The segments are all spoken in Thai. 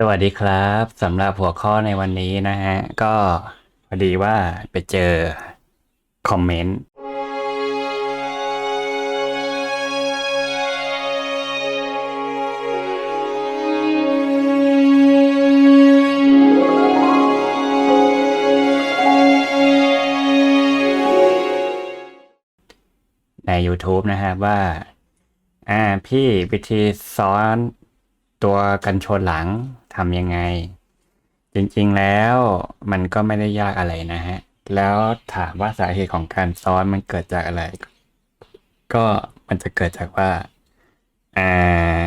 สวัสดีครับสำหรับหัวข้อในวันนี้นะฮะ ก็พอดีว่าไปเจอคอมเมนต์ใน YouTube นะครับว่า อ่าพี่วิธีซ้อนตัวกันชนหลัง ทำยังไง จริงๆแล้วมันก็ไม่ได้ยากอะไรนะฮะ แล้วถามว่าสาเหตุของการซ้อนมันเกิดจากอะไร ก็มันจะเกิดจากว่าอ่า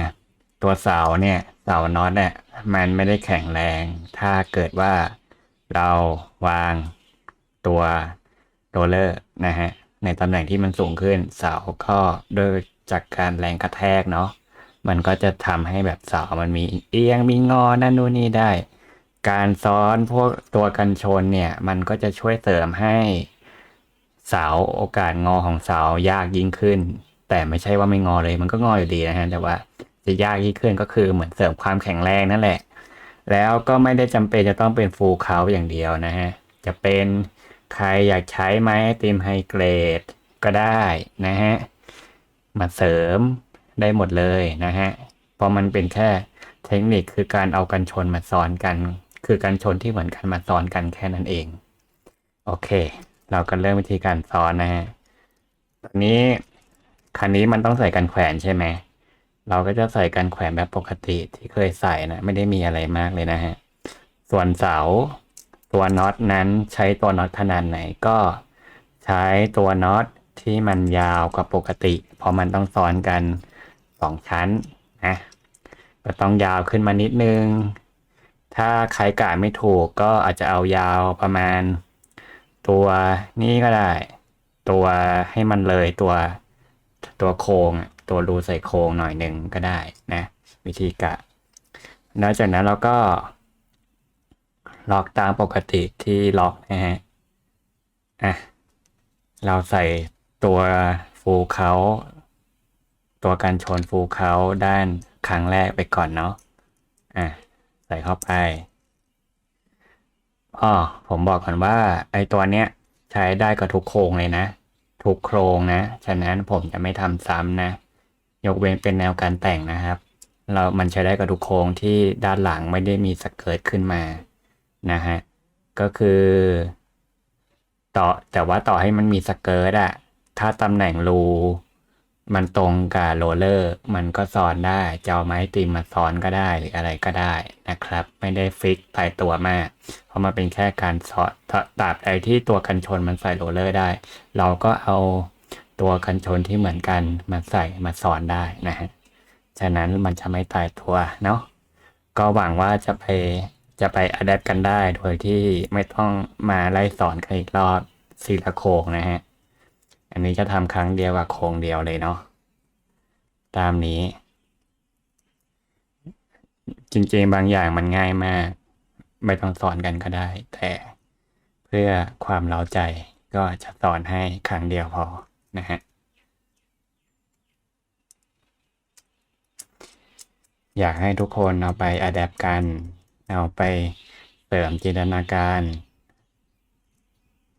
ตัวเสาเนี่ยเสาน็อตเนี่ยมันไม่ได้แข็งแรง ถ้าเกิดว่าเราวางตัวโรลเลอร์นะฮะในตำแหน่งที่มันสูงขึ้นเสาก็โดยจากการแรงกระแทกเนาะ มันก็จะทำให้แบบเสามันมีเอียงมีงอนั่นนู่นนี่ได้ การซ้อนพวกตัวกันชนเนี่ย มันก็จะช่วยเสริมให้เสาโอกาสงอของเสายากยิ่งขึ้น แต่ไม่ใช่ว่าไม่งอเลย มันก็งออยู่ดีนะฮะแต่ว่าจะยากยิ่งขึ้นก็คือเหมือนเสริมความแข็งแรงนั่นแหละ แล้วก็ไม่ได้จำเป็นจะต้องเป็นฟูลเขาอย่างเดียวนะฮะจะเป็นใครอยากใช้ไม้ติมไฮเกรดก็ได้นะฮะมาเสริม ได้หมดเลยนะฮะ เพราะมันเป็นแค่เทคนิคคือการเอากันชนมาซ้อนกัน คือกันชนที่เหมือนกันมาซ้อนกันแค่นั้นเอง โอเค เราก็เริ่มวิธีการซ้อนนะฮะ ตอนนี้คันนี้มันต้องใส่กันแขวนใช่ไหม เราก็จะใส่กันแขวนแบบปกติที่เคยใส่นะ ไม่ได้มีอะไรมากเลยนะฮะ ส่วนเสาตัวน็อตนั้นใช้ตัวน็อตขนาดไหนก็ใช้ตัวน็อตที่มันยาวกว่าปกติ เพราะมันต้องซ้อนกัน สองชั้นนะก็ต้องยาวขึ้นมานิดนึง ถ้าใครกะไม่ถูกก็อาจจะเอายาวประมาณ ตัวนี้ก็ได้ ตัวให้มันเลยตัวตัวโครงตัวรูใส่โครงหน่อยหนึ่งก็ได้นะ วิธีกะแล้วจากนั้นเราก็ ล็อกตามปกติที่ล็อกนะฮะอะเราใส่ตัวฟูเขา ตัวกันชนฟูเขาด้านครั้งแรกไปก่อนเนาะอะใส่เข้าไปอ๋อผมบอกก่อนว่าไอตัวเนี้ยใช้ได้กับทุกโครงเลยนะ ทุกโครงนะ ฉะนั้นผมจะไม่ทำซ้ำนะ ยกเว้นเป็นแนวการแต่งนะครับ เรา มันใช้ได้กับทุกโครงที่ด้านหลังไม่ได้มีสเกิร์ตขึ้นมานะฮะ ก็คือ ต่อแต่ว่าต่อให้มันมีสเกิร์ตอะถ้าตำแหน่งรู มันตรงกับโรเลอร์ มันก็ซ้อนได้จะเอาไม้ตีมมาซ้อนก็ได้หรืออะไรก็ได้นะครับ ไม่ได้ฟิกตายตัวมาก เพราะมันเป็นแค่การสอดตราบใดที่ตัวกันชนมันใส่โรเลอร์ได้ เราก็เอาตัวกันชนที่เหมือนกันมาใส่มาสอนได้นะฮะฉะนั้นมันจะไม่ตายตัวเนาะก็หวังว่าจะไปจะไปอัดแอปกันได้โดยที่ไม่ต้องมาไล่สอนกันอีกรอบสีละโคงนะฮะ อันนี้จะทำครั้งเดียวกับโครงเดียวเลยเนาะตามนี้ จริงๆบางอย่างมันง่ายมาก ไม่ต้องสอนกันก็ได้ แต่เพื่อความเล้าใจก็จะสอนให้ครั้งเดียวพอนะฮะอยากให้ทุกคนเอาไปอัดแอปกัน เอาไปเสริมจินตนาการ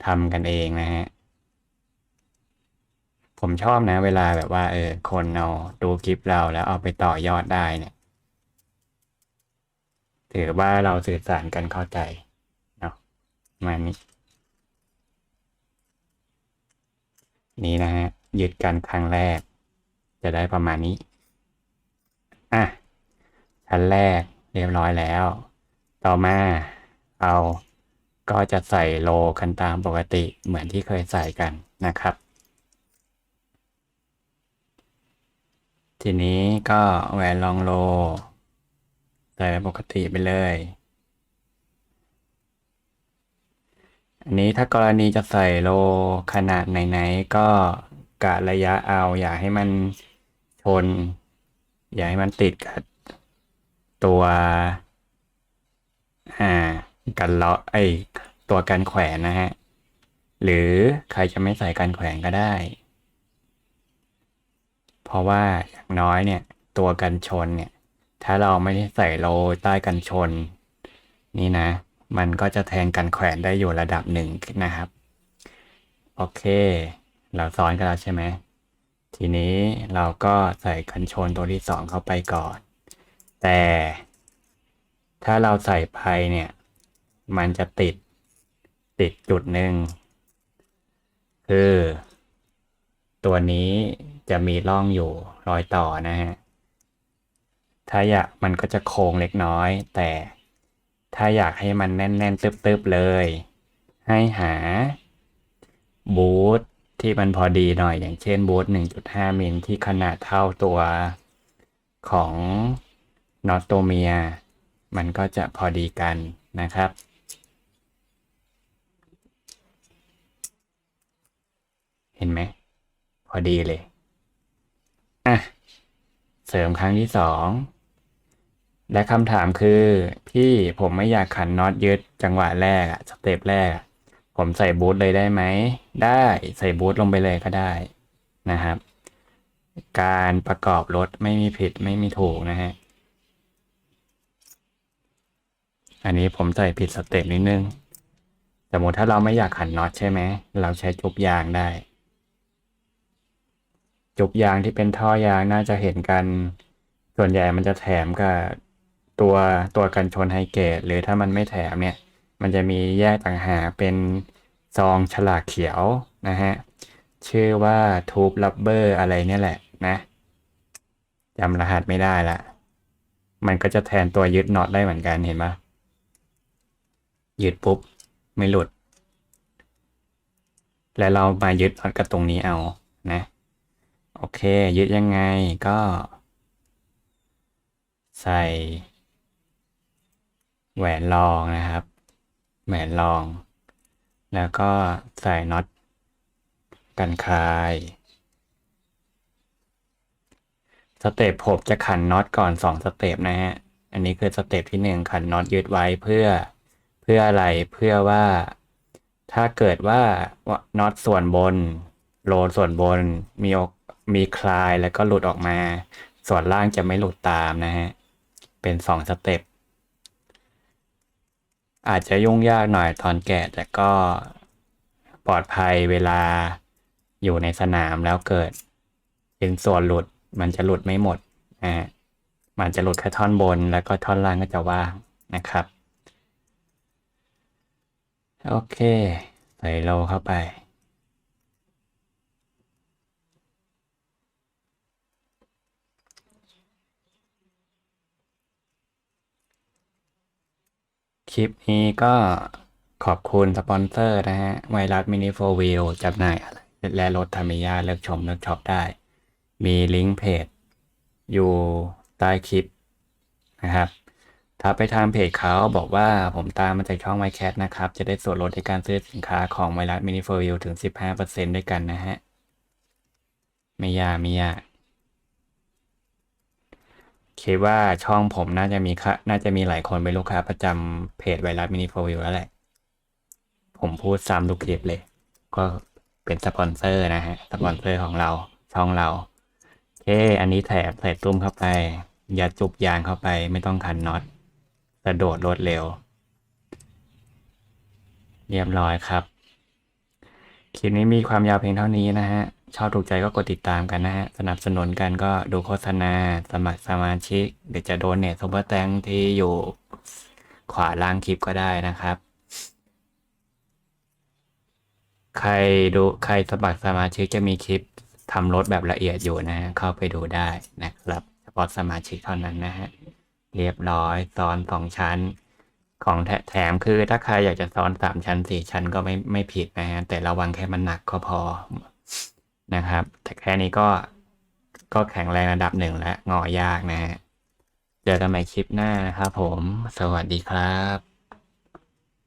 ทำกันเองนะฮะ ผมชอบนะ เวลาแบบว่า เออ คนเอาดูคลิปเราแล้วเอาไปต่อยอดได้เนี่ย ถือว่าเราสื่อสารกันเข้าใจเนาะมานี้ นี่นะฮะยึดกันครั้งแรก จะได้ประมาณนี้ อะ ชั้นแรกเรียบร้อยแล้ว ต่อมาเราก็จะใส่โลกันตามปกติเหมือนที่เคยใส่กันนะครับ ทีนี้ก็แหวนรองโล ใส่ปกติไปเลย อันนี้ถ้ากรณีจะใส่โลขนาดไหนๆ ก็กะระยะเอา อย่าให้มันชน อย่าให้มันติดกับตัวอ่ากันเลาะไอตัวกันแขวนนะฮะ หรือใครจะไม่ใส่กันแขวนก็ได้ เพราะว่าอย่างน้อยเนี่ยตัวกันชนเนี่ย ถ้าเราไม่ได้ใส่โลใต้กันชน นี่นะ มันก็จะแทงกันแขวนได้อยู่ระดับหนึ่งนะครับ โอเค เราซ้อนกันแล้วใช่ไหมทีนี้เราก็ใส่กันชนตัวที่สองเข้าไปก่อน แต่ถ้าเราใส่ไพเนี่ย มันจะติดติดจุดหนึ่งคือ ตัวนี้ จะมีร่องอยู่รอยต่อนะฮะ ถ้าอยากมันก็จะโค้งเล็กน้อย แต่ถ้าอยากให้มันแน่นๆตึบๆเลย ให้หาบูทที่มันพอดีหน่อยอย่างเช่นบูท1.5 มิลที่ขนาดเท่าตัวของนอตโตเมีย มันก็จะพอดีกันนะครับ เห็นไหม พอดีเลย อะ เสริมครั้งที่สอง และคำถามคือ พี่ผมไม่อยากขันน็อตยึดจังหวะแรกอะสเต็ปแรกอะผมใส่บูทเลยได้ไหม ได้ใส่บูทลงไปเลยก็ได้นะครับ การประกอบรถไม่มีผิดไม่มีถูกนะฮะ อันนี้ผมใส่ผิดสเต็ปนิดนึง สมมติถ้าเราไม่อยากขันน็อตใช่ไหม เราใช้จุบยางได้ จุบยางที่เป็นท่อยางน่าจะเห็นกัน ส่วนใหญ่มันจะแถมกับตัวตัวกันชนไฮเกตหรือถ้ามันไม่แถมเนี่ย มันจะมีแยกต่างหากเป็นซองฉลากเขียวนะฮะ ชื่อว่าทูบลับเบอร์อะไรเนี่ยแหละนะจำรหัสไม่ได้ละ มันก็จะแทนตัวยึดน็อตได้เหมือนกันเห็นปะยึดปุ๊บ ไม่หลุด แล้วเรามายึดน็อตกับตรงนี้เอานะ โอเค ยึดยังไงก็ ใส่ แหวนรองนะครับ แหวนรอง แล้วก็ใส่น็อตกันคลายสเต็ปผมจะขันน็อตก่อนสองสเต็ปนะฮะ อันนี้คือสเต็ปที่หนึ่งขันน็อตยึดไว้เพื่อเพื่ออะไรเพื่อว่า ถ้าเกิดว่าน็อตส่วนบน โลส่วนบนมีอก มีคลายแล้วก็หลุดออกมา ส่วนล่างจะไม่หลุดตามนะฮะ เป็นสองสเต็ป อาจจะยุ่งยากหน่อยตอนแกะแต่ก็ปลอดภัยเวลาอยู่ในสนามแล้วเกิดเป็นส่วนหลุดมันจะหลุดไม่หมดนะฮะมันจะหลุดแค่ท่อนบนแล้วก็ท่อนล่างก็จะว่างนะครับ โอเค ใส่โลเข้าไป ลิปนี้ก็ขอบคุณสปอนเซอร์นะฮะ ไวรัสมินิโฟวิลจำหน่ายอะไรและรถธรรมิยาเลือกชมเลือกช็อปได้ มีลิงก์เพจ อยู่ใต้คลิปนะครับถ้าไปทางเพจเขาบอกว่าผมตามมาจากช่องไวแคทนะครับ จะได้ส่วนลดในการซื้อสินค้าของไวรัสมินิโฟวิลถึง 15%ด้วยกันนะฮะ ไม่ยากไม่ยาก คิดว่าช่องผมน่าจะมีค่ะน่าจะมีหลายคนเป็นลูกค้าประจำเพจไวรัสมินิโฟวิลแล้วแหละ ผมพูดซ้ำทุกคลิปเลย ก็เป็นสปอนเซอร์นะฮะ สปอนเซอร์ของเรา ช่องเราโอเคอันนี้แถบใส่ตุ้มเข้าไป อย่าจุบยางเข้าไปไม่ต้องคันน็อตสะโดดรวดเร็ว เรียบร้อยครับ คลิปนี้มีความยาวเพียงเท่านี้นะฮะ ชอบถูกใจก็กดติดตามกันนะฮะ สนับสนุนกันก็ดูโฆษณา สมัครสมาชิก เดี๋ยวจะโดนเนทซุปเปอร์แตงที่อยู่ขวาล่างคลิปก็ได้นะครับ ใครดูใครสมัครสมาชิกจะมีคลิปทำรถแบบละเอียดอยู่นะฮะ เข้าไปดูได้นะครับเฉพาะสมาชิกเท่านั้นนะฮะ เรียบร้อยซ้อนสองชั้น ของแถแถมคือถ้าใครอยากจะซ้อนสามชั้นสี่ชั้นก็ไม่ไม่ผิดนะฮะ แต่ระวังแค่มันหนักก็พอ นะครับ แต่แค่นี้ก็ก็แข็งแรงระดับหนึ่งและงอยากนะฮะ เจอกันใหม่คลิปหน้านะครับผม สวัสดีครับ